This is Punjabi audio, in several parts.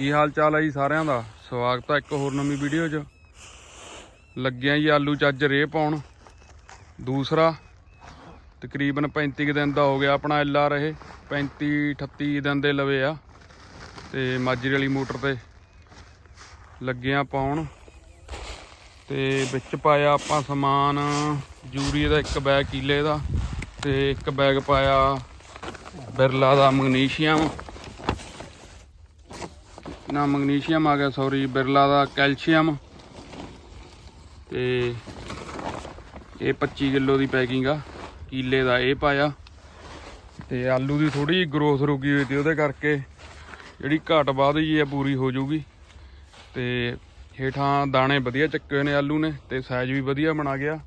ਕੀ ਹਾਲ ਚਾਲ ਹੈ ਜੀ ਸਾਰਿਆਂ ਦਾ? ਸਵਾਗਤ ਹੈ ਇੱਕ ਹੋਰ ਨਵੀਂ ਵੀਡੀਓ 'ਚ। ਲੱਗਿਆ ਜੀ ਆਲੂ ਚ ਅੱਜ ਰੇ ਪਾਉਣ। ਦੂਸਰਾ, ਤਕਰੀਬਨ 35 ਕੁ ਦਿਨ ਦਾ ਹੋ ਗਿਆ ਆਪਣਾ ਐਲ ਆਰ ਇਹ 35 38 ਦਿਨ ਦੇ ਲਵੇ ਆ। ਤੇ ਮਾਜਰੇ ਵਾਲੀ ਮੋਟਰ ਤੇ ਲੱਗਿਆ ਪਾਉਣ। ਤੇ ਵਿੱਚ ਪਾਇਆ ਆਪਾਂ ਸਮਾਨ, ਯੂਰੀਏ ਦਾ ਇੱਕ ਬੈਗ, ਕਿਲੇ ਦਾ। ਤੇ ਇੱਕ ਬੈਗ ਪਾਇਆ ਬਿਰਲਾ ਦਾ, ਮੈਗਨੀਸ਼ੀਅਮ। ਨਾ ਮੈਗਨੀਸ਼ੀਅਮ ਆ ਗਿਆ ਸੌਰੀ ਬਿਰਲਾ ਦਾ ਕੈਲਸ਼ੀਅਮ। ਤੇ ਇਹ 25 ਕਿਲੋ ਦੀ ਪੈਕਿੰਗ ਆ, ਕੀਲੇ ਦਾ ਇਹ ਪਾਇਆ। ਤੇ ਆਲੂ ਦੀ ਥੋੜੀ ਗਰੋਥ ਰੁਕੀ ਹੋਈ ਤੇ ਉਹਦੇ ਕਰਕੇ ਜਿਹੜੀ ਘਾਟ ਬਾਅਦ ਜੀ ਆ, ਪੂਰੀ ਹੋ ਜੂਗੀ ਤੇ ਹੇਠਾਂ ਦਾਣੇ ਵਧੀਆ ਚੱਕੇ ਹੋਏ ਨੇ ਆਲੂ ਨੇ, ਤੇ ਸਾਈਜ਼ ਵੀ ਵਧੀਆ ਬਣਾ ਗਿਆ।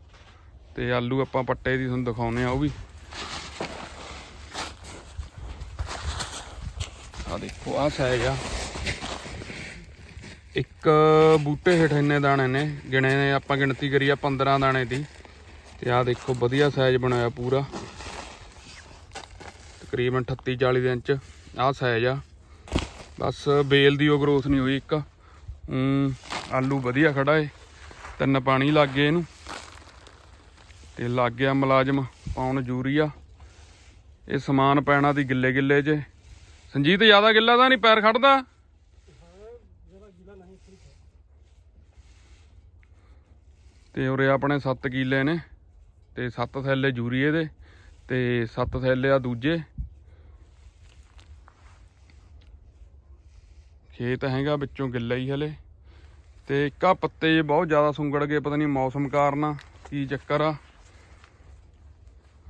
ਤੇ ਆਲੂ ਆਪਾਂ ਪੱਟੇ ਦੀ ਤੁਹਾਨੂੰ ਦਿਖਾਉਨੇ ਆ, ਉਹ ਵੀ। ਆ ਦੇਖੋ ਆ ਸਾਈਜ਼ ਆ। ਇੱਕ ਬੂਟੇ ਹੇਠ ਇੰਨੇ ਦਾਣੇ ਨੇ, ਗਿਣੇ ਨੇ, ਆਪਾਂ ਗਿਣਤੀ ਕਰੀ ਆ 15 ਦਾਣੇ ਦੀ। ਤੇ ਆ ਦੇਖੋ, ਵਧੀਆ ਸਾਈਜ਼ ਬਣਾਇਆ ਪੂਰਾ। ਤਕਰੀਬਨ 38 40 ਇੰਚ ਆ ਸਾਈਜ਼ ਆ। ਬਸ ਬੇਲ ਦੀ ਉਹ ਗਰੋਥ ਨਹੀਂ ਹੋਈ ਇੱਕ। ਆਲੂ ਵਧੀਆ ਖੜਾ ਏ। ਤਿੰਨ ਪਾਣੀ ਲੱਗ ਗਏ ਇਹਨੂੰ। ਤੇ ਲੱਗ ਗਿਆ ਮੁਲਾਜ਼ਮ ਪਾਉਣ ਯੂਰੀਆ। ਇਹ ਸਮਾਨ ਪੈਣਾ ਦੀ ਗਿੱਲੇ ਗਿੱਲੇ 'ਚ ਸੰਜੀਤ ਜ਼ਿਆਦਾ ਗਿੱਲਾ ਤਾਂ ਨਹੀਂ, ਪੈਰ ਖੜਦਾ? ਤੇ ਉਰੇ ਆਪਣੇ 7 ਕਿੱਲੇ ਨੇ ਤੇ 7 ਥੈਲੇ ਯੂਰੀਏ ਦੇ ਤੇ 7 ਥੈਲੇ ਆ ਦੂਜੇ। ਖੇਤ ਹੈਗਾ ਵਿੱਚੋਂ ਗਿੱਲਾ ਹੀ ਹਲੇ। ਤੇ ਇੱਕਾ ਪੱਤੇ ਜਿਹੇ ਬਹੁਤ ਜ਼ਿਆਦਾ ਸੁੰਗੜ ਗਏ, ਪਤਾ ਨਹੀਂ ਮੌਸਮ ਕਾਰਨ ਆ, ਕੀ ਚੱਕਰ ਆ।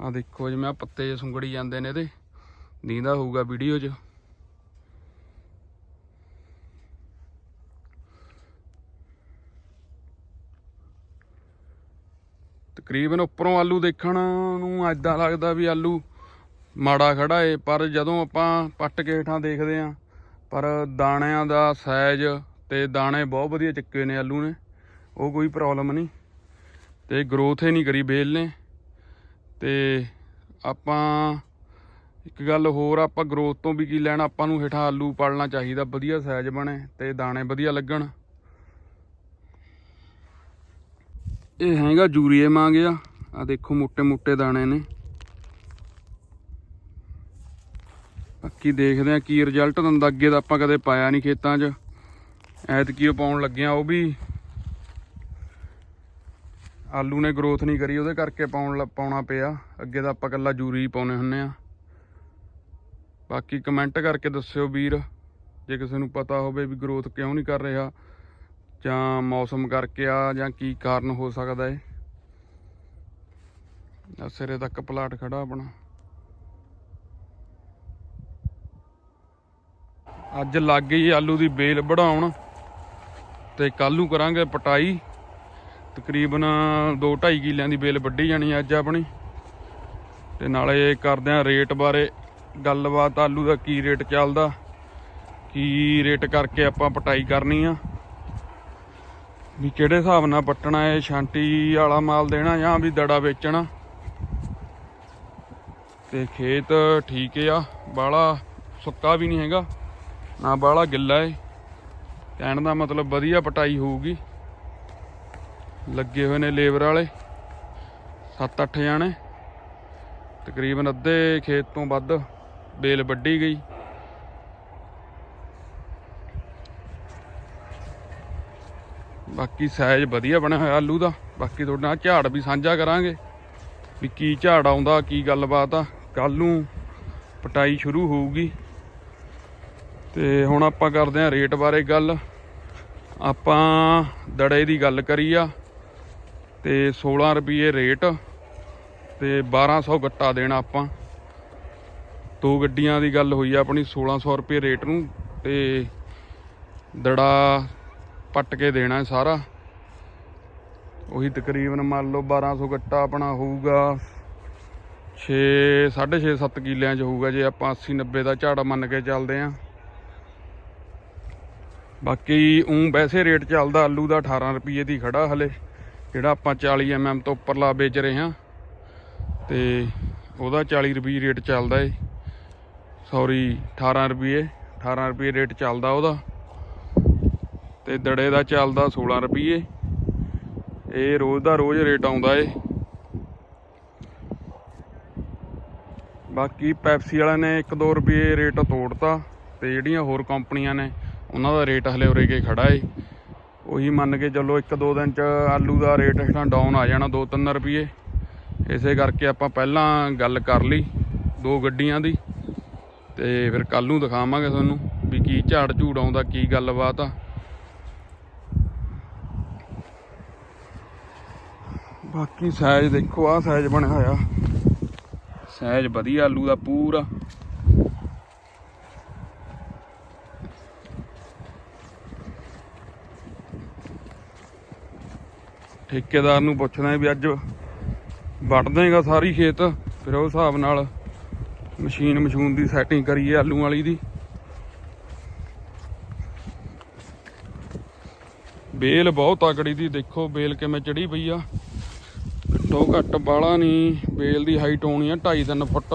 ਆ ਦੇਖੋ ਜਿਵੇਂ ਆ ਪੱਤੇ ਜਿਹੇ ਸੁੰਗੜੀ ਜਾਂਦੇ ਨੇ ਇਹਦੇ। ਨੀਂਦਾ ਹੋਊਗਾ ਵੀਡੀਓ 'ਚ। ਤਕਰੀਬਨ ਉੱਪਰੋਂ ਆਲੂ ਦੇਖਣ ਨੂੰ ਐਦਾਂ ਲੱਗਦਾ ਵੀ ਆਲੂ ਮਾੜਾ ਖੜਾ ਏ, ਪਰ ਜਦੋਂ ਆਪਾਂ ਪੱਟ ਕੇ ਹੇਠਾਂ ਦੇਖਦੇ ਆਂ, ਪਰ ਦਾਣਿਆਂ ਦਾ ਸਾਈਜ਼ ਤੇ ਦਾਣੇ ਬਹੁਤ ਵਧੀਆ ਚੱਕੇ ਨੇ ਆਲੂ ਨੇ, ਉਹ ਕੋਈ ਪ੍ਰੋਬਲਮ ਨਹੀਂ। ਤੇ ਗਰੋਥ ਹੀ ਨਹੀਂ ਕਰੀ ਬੇਲ ਨੇ। ਤੇ ਆਪਾਂ ਇੱਕ ਗੱਲ ਹੋਰ, ਆਪਾਂ ਗਰੋਥ ਤੋਂ ਵੀ ਕੀ ਲੈਣਾ, ਆਪਾਂ ਨੂੰ ਹੇਠਾਂ ਆਲੂ ਪਾਲਣਾ ਚਾਹੀਦਾ, ਵਧੀਆ ਸਾਈਜ਼ ਬਣੇ ਤੇ ਦਾਣੇ ਵਧੀਆ ਲੱਗਣ। ਇਹ ਹੈਗਾ ਜੂਰੀਏ ਮੰਗਿਆ ਆ। ਦੇਖੋ ਮੋٹے-ਮੋٹے ਦਾਣੇ ਨੇ। ਬਾਕੀ ਦੇਖਦੇ ਆ ਕੀ ਰਿਜ਼ਲਟ ਦਿੰਦਾ ਅੱਗੇ ਤਾਂ ਆਪਾਂ ਕਦੇ ਪਾਇਆ ਨਹੀਂ ਖੇਤਾਂ 'ਚ। ਐਤਕੀ ਉਹ ਪਾਉਣ ਲੱਗਿਆ ਉਹ ਵੀ। ਆਲੂ ਨੇ ਗਰੋਥ ਨਹੀਂ ਕਰੀ, ਉਹਦੇ ਕਰਕੇ ਪਾਉਣ ਪਾਉਣਾ ਪਿਆ। ਅੱਗੇ ਤਾਂ ਆਪਾਂ ਕੱਲਾ ਜੂਰੀ ਪਾਉਨੇ ਹੁੰਨੇ ਆ। ਬਾਕੀ ਕਮੈਂਟ ਕਰਕੇ ਦੱਸਿਓ ਵੀਰ, ਜੇ ਕਿਸੇ ਨੂੰ ਪਤਾ ਹੋਵੇ ਵੀ ਗਰੋਥ ਕਿਉਂ ਨਹੀਂ ਕਰ ਰਿਹਾ। ਜਾਂ ਮੌਸਮ ਕਰਕੇ ਆ ਜਾਂ ਕੀ ਕਾਰਨ ਹੋ ਸਕਦਾ ਏ। ਆ ਸਿਰੇ ਤੱਕ ਪਲਾਟ ਖੜਾ ਆਪਣਾ। ਅੱਜ ਲੱਗ ਗਈ ਆਲੂ ਦੀ ਬੇਲ ਵਢਾਉਣ ਤੇ ਕੱਲ ਨੂੰ ਕਰਾਂਗੇ ਪਟਾਈ। ਤਕਰੀਬਨ 2.5 ਕਿੱਲਿਆਂ ਦੀ ਬੇਲ ਵੱਢੀ ਜਾਣੀ ਅੱਜ ਆਪਣੀ। ਤੇ ਨਾਲੇ ਕਰਦੇ ਆ ਰੇਟ ਬਾਰੇ ਗੱਲਬਾਤ ਆਲੂ ਦਾ ਕੀ ਰੇਟ ਚੱਲਦਾ, ਕੀ ਰੇਟ ਕਰਕੇ ਆਪਾਂ ਪਟਾਈ ਕਰਨੀ ਆ। ਵੀ ਕਿਹੜੇ ਹਿਸਾਬ ਨਾਲ ਪੱਟਣਾ ਹੈ ਛਾਂਟੀ ਵਾਲਾ ਮਾਲ ਦੇਣਾ ਜਾਂ ਵੀ ਦੜਾ ਵੇਚਣਾ? ਤੇ ਖੇਤ ਠੀਕ ਆ ਬਾਲਾ ਸੁੱਕਾ ਵੀ ਨਹੀਂ ਹੈਗਾ, ਨਾ ਬਾਲਾ ਗਿੱਲਾ ਏ। ਕਹਿਣ ਦਾ ਮਤਲਬ ਵਧੀਆ ਪਟਾਈ ਹੋਊਗੀ। ਲੱਗੇ ਹੋਏ ਨੇ ਲੇਬਰ ਵਾਲੇ 7-8 ਜਾਣੇ। ਤਕਰੀਬਨ ਅੱਧੇ ਖੇਤ ਤੋਂ ਵੱਧ ਬੇਲ ਵੱਢੀ ਗਈ। ਬਾਕੀ ਸਾਈਜ਼ ਵਧੀਆ ਬਣਿਆ ਹੋਇਆ ਆਲੂ ਦਾ। ਬਾਕੀ ਤੁਹਾਡੇ ਨਾਲ ਝਾੜ ਵੀ ਸਾਂਝਾ ਕਰਾਂਗੇ ਵੀ ਕੀ ਝਾੜ ਆਉਂਦਾ, ਕੀ ਗੱਲਬਾਤ ਆ। ਕੱਲ ਨੂੰ ਪਟਾਈ ਸ਼ੁਰੂ ਹੋਊਗੀ। ਤੇ ਹੁਣ ਆਪਾਂ ਕਰਦੇ ਹਾਂ ਰੇਟ ਬਾਰੇ ਗੱਲ। ਆਪਾਂ ਦੜੇ ਦੀ ਗੱਲ ਕਰੀ ਆ ਤੇ 16 ਰੁਪਏ ਰੇਟ ਤੇ 1200 ਗੱਟਾ ਦੇਣਾ ਆਪਾਂ। ਦੋ ਗੱਡੀਆਂ ਦੀ ਗੱਲ ਹੋਈ ਆ ਆਪਣੀ 1600 ਰੁਪਏ ਰੇਟ ਨੂੰ ਤੇ ਦੜਾ ਪੱਟ ਕੇ ਦੇਣਾ ਹੈ ਸਾਰਾ। ਉਹੀ ਤਕਰੀਬਨ ਮੰਨ ਲਓ 1200 ਗੱਟਾ ਆਪਣਾ ਹੋਊਗਾ। 6 6.5 7 ਕਿੱਲਿਆਂ 'ਚ ਹੋਊਗਾ ਜੇ ਆਪਾਂ 80 90 ਦਾ ਝਾੜਾ ਮੰਨ ਕੇ ਚੱਲਦੇ ਆਂ ਬਾਕੀ ਉਂ ਵੈਸੇ ਰੇਟ ਚੱਲਦਾ, ਆਲੂ ਦਾ 18 ਰੁਪਏ ਦੀ ਖੜਾ ਹਲੇ, ਜਿਹੜਾ ਆਪਾਂ 40 ਐਮਐਮ ਤੋਂ ਉੱਪਰਲਾ ਵੇਚ ਰਹੇ ਹਾਂ। ਤੇ ਉਹਦਾ 40 ਰੁਪਏ ਰੇਟ ਚੱਲਦਾ ਏ। ਸੌਰੀ 18 ਰੁਪਏ 18 ਰੁਪਏ ਰੇਟ ਚੱਲਦਾ ਉਹਦਾ। ਤੇ ਦੜੇ ਦਾ ਚੱਲਦਾ 16 ਰੁਪਏ ਇਹ ਰੋਜ਼ ਦਾ ਰੋਜ਼ ਰੇਟ ਆਉਂਦਾ ਏ। ਬਾਕੀ ਪੈਪਸੀ ਵਾਲਿਆਂ ਨੇ 1-2 ਰੁਪਏ ਰੇਟ ਤੋੜਤਾ ਤੇ ਜਿਹੜੀਆਂ ਹੋਰ ਕੰਪਨੀਆਂ ਨੇ, ਉਹਨਾਂ ਦਾ ਰੇਟ ਹਲੇ ਉਰੇ ਕੇ ਖੜਾ ਏ। ਉਹੀ ਮੰਨ ਕੇ ਚੱਲੋ 1-2 ਦਿਨ ਚ ਆਲੂ ਦਾ ਰੇਟ ਹੇਠਾਂ ਡਾਊਨ ਆ ਜਾਣਾ 2-3 ਰੁਪਏ ਇਸੇ ਕਰਕੇ ਆਪਾਂ ਪਹਿਲਾਂ ਗੱਲ ਕਰ ਲਈ ਦੋ ਗੱਡੀਆਂ ਦੀ। ਤੇ ਫਿਰ ਕੱਲ ਨੂੰ ਦਿਖਾਵਾਂਗੇ ਤੁਹਾਨੂੰ ਵੀ ਕੀ ਝਾੜ ਝੂੜ ਆਉਂਦਾ, ਕੀ ਗੱਲਬਾਤ ਆ। ਬਾਕੀ ਸਾਈਜ਼ ਦੇਖੋ, ਆਹ ਸਾਈਜ਼ ਬਣਿਆ ਹੋਇਆ। ਸਾਈਜ਼ ਵਧੀਆ, ਆਲੂ ਦਾ ਪੂਰਾ। ਠੇਕੇਦਾਰ ਨੂੰ ਪੁੱਛਦਾ ਵੀ ਅੱਜ ਵੱਢ ਦੇਗਾ ਸਾਰੀ ਖੇਤ, ਫਿਰ ਉਹ ਹਿਸਾਬ ਨਾਲ ਮਸ਼ੀਨ ਮਸ਼ੂਨ ਦੀ ਸੈਟਿੰਗ ਕਰੀਏ ਆਲੂ ਵਾਲੀ ਦੀ। ਬੇਲ ਬਹੁਤ ਤਕੜੀ ਦੀ, ਦੇਖੋ ਬੇਲ ਕਿਵੇਂ ਚੜੀ ਪਈ ਆ। ਘੱਟੋ ਘੱਟ ਬਾਲਾ ਨਹੀਂ। ਬੇਲ ਦੀ ਹਾਈਟ ਹੋਣੀ ਆ 2.5 3 ਫੁੱਟ।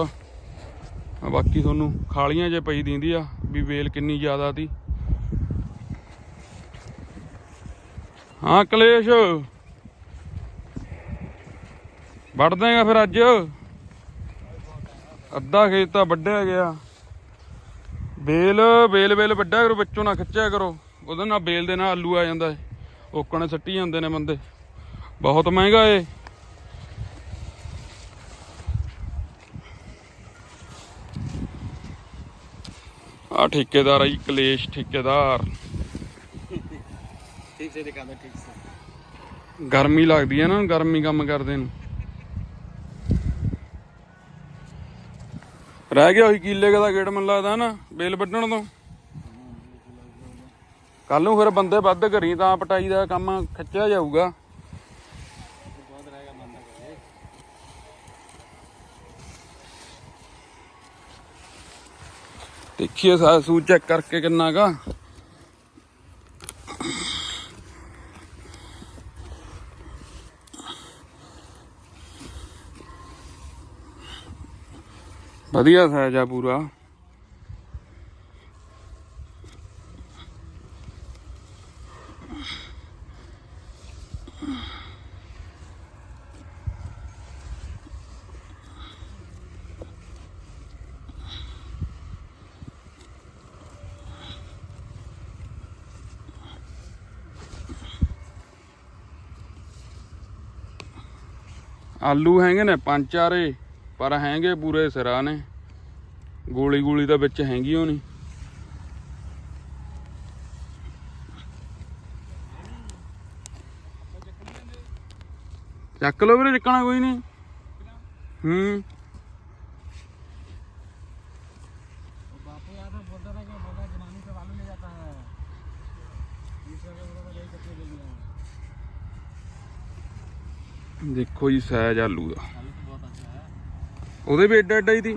ਬਾਕੀ ਤੁਹਾਨੂੰ ਖਾਲੀਆਂ ਜੇ ਪਈ ਦਿੰਦੀ ਆ ਵੀ ਬੇਲ ਕਿੰਨੀ ਜ਼ਿਆਦਾ ਤੀ ਹਾਂ, ਕਲੇਸ਼। ਵੱਢ ਦੇਗਾ ਫਿਰ ਅੱਜ। ਅੱਧਾ ਖੇਤ ਤਾਂ ਵੱਢਿਆ ਗਿਆ। ਬੇਲ ਬੇਲ ਬੇਲ ਵੱਢਿਆ ਕਰੋ, ਵਿੱਚੋਂ ਨਾ ਖਿੱਚਿਆ ਕਰੋ। ਉਹਦੇ ਨਾਲ ਬੇਲ ਦੇ ਨਾਲ ਆਲੂ ਆ ਜਾਂਦਾ ਏ। ਓਕਣੇ ਸੱਟੀ ਜਾਂਦੇ ਨੇ ਬੰਦੇ। ਬਹੁਤ ਮਹਿੰਗਾ ਏ। ਆ ਠੇਕੇਦਾਰ ਆ ਜੀ ਕਲੇਸ਼ ਠੇਕੇਦਾਰ। ਠੀਕ ਸੇ ਦਿਖਾਉਂਦਾ ਠੀਕ ਸੇ। ਗਰਮੀ ਲੱਗਦੀ ਆ ਨਾ ਗਰਮੀ ਕੰਮ ਕਰਦੇ ਨੂੰ। ਰਹਿ ਗਿਆ ਉਹੀ ਕੀਲੇ ਦਾ ਗੇਟ ਮਨ ਲੱਗਦਾ ਨਾ ਬੇਲ ਵੱਢਣ ਤੋਂ। ਕੱਲ ਨੂੰ ਫਿਰ ਬੰਦੇ ਵੱਧ ਕਰੀ ਤਾਂ ਪਟਾਈ ਦਾ ਕੰਮ ਖੱਚਿਆ ਜਾਊਗਾ। ਦੇਖੀਏ ਸਾਰਾ ਸੂ ਚੈੱਕ ਕਰਕੇ ਕਿੰਨਾ ਕਾ ਵਧੀਆ ਸਾਈਜ਼ ਆ ਪੂਰਾ ਆਲੂ ਹੈਗੇ ਨੇ ਪੰਜ ਚਾਰੇ ਪਰ ਹੈਗੇ ਪੂਰੇ ਸਿਰਾਂ ਨੇ ਗੋਲੀ ਗੋਲੀ ਤਾਂ ਵਿੱਚ ਹੈਗੀ ਓ ਨਹੀਂ ਚੱਕ ਲੋ ਵੀਰੇ ਚੱਕਣਾ ਕੋਈ ਨਹੀਂ ਹੂੰ बापू यहाँ पे बोलता था कि बोला जनानी से वालू ले जाता है ਦੇਖੋ ਜੀ ਸਾਈਜ਼ ਆਲੂ ਦਾ। ਉਹਦੇ ਵੀ ਐਡਾ ਐਡਾ ਹੀ ਦੀ